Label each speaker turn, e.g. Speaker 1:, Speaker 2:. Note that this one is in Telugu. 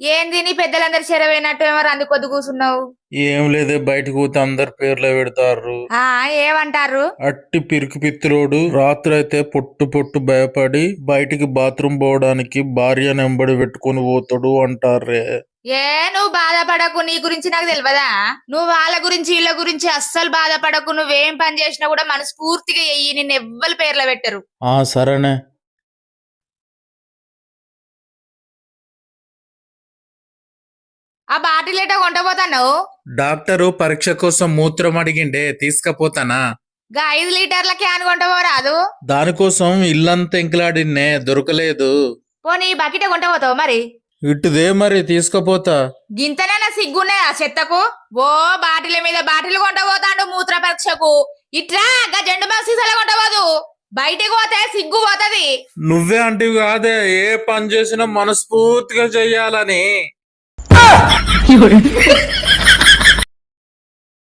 Speaker 1: ఏంది నీ పెద్దలందరి చెరవైనట్టు ఏమో అందుకొద్దు కూర్చున్నావు
Speaker 2: ఏం లేదే బయటకు పోతే అందరు పేర్లు పెడతారు
Speaker 1: ఆ ఏమంటారు
Speaker 2: అట్టి పిరికి పిత్తులోడు రాత్రి అయితే పొట్టు పొట్టు భయపడి బయటికి బాత్రూమ్ పోవడానికి భార్య నెంబడి పెట్టుకొని పోతాడు అంటారే
Speaker 1: ఏ నువ్వు బాధపడకు నీ గురించి నాకు తెలియదా నువ్వు వాళ్ళ గురించి వీళ్ళ గురించి అస్సలు బాధపడకు. నువ్వేం పని చేసినా కూడా మనస్ఫూర్తిగా ఎయ్యి నిన్ను ఎవ్వరు పేర్లు పెట్టరు.
Speaker 2: ఆ సరేనే.
Speaker 1: ఆ బాటిల్ ఏటో కొంటపోతాను
Speaker 2: డాక్టరు పరీక్ష కోసం మూత్రం అడిగిండే తీసుకపోతానా?
Speaker 1: గా ఐదు లీటర్ల క్యాన్ కొంటపోరాదు
Speaker 2: దానికోసం ఇల్లంతా ఎంకిలాడిన్నే దొరకలేదు.
Speaker 1: పోనీ బకెట్ కొంటపోతావు మరి?
Speaker 2: ఇటుదే మరి తీసుకపోతా.
Speaker 1: గింతనే నా సిగ్గున్నాయి ఆ చెత్తకు? ఓ బాటిల మీద బాటిల్ కొంటపోతాడు మూత్ర పరీక్షకు. ఇట్లా గా జెండు బాక్స్ సీసాలు కొంటపోదు బయటికి పోతే సిగ్గు పోతది.
Speaker 2: నువ్వే అంటివి కాదే ఏ పని చేసినా మనస్ఫూర్తిగా చెయ్యాలని. 有人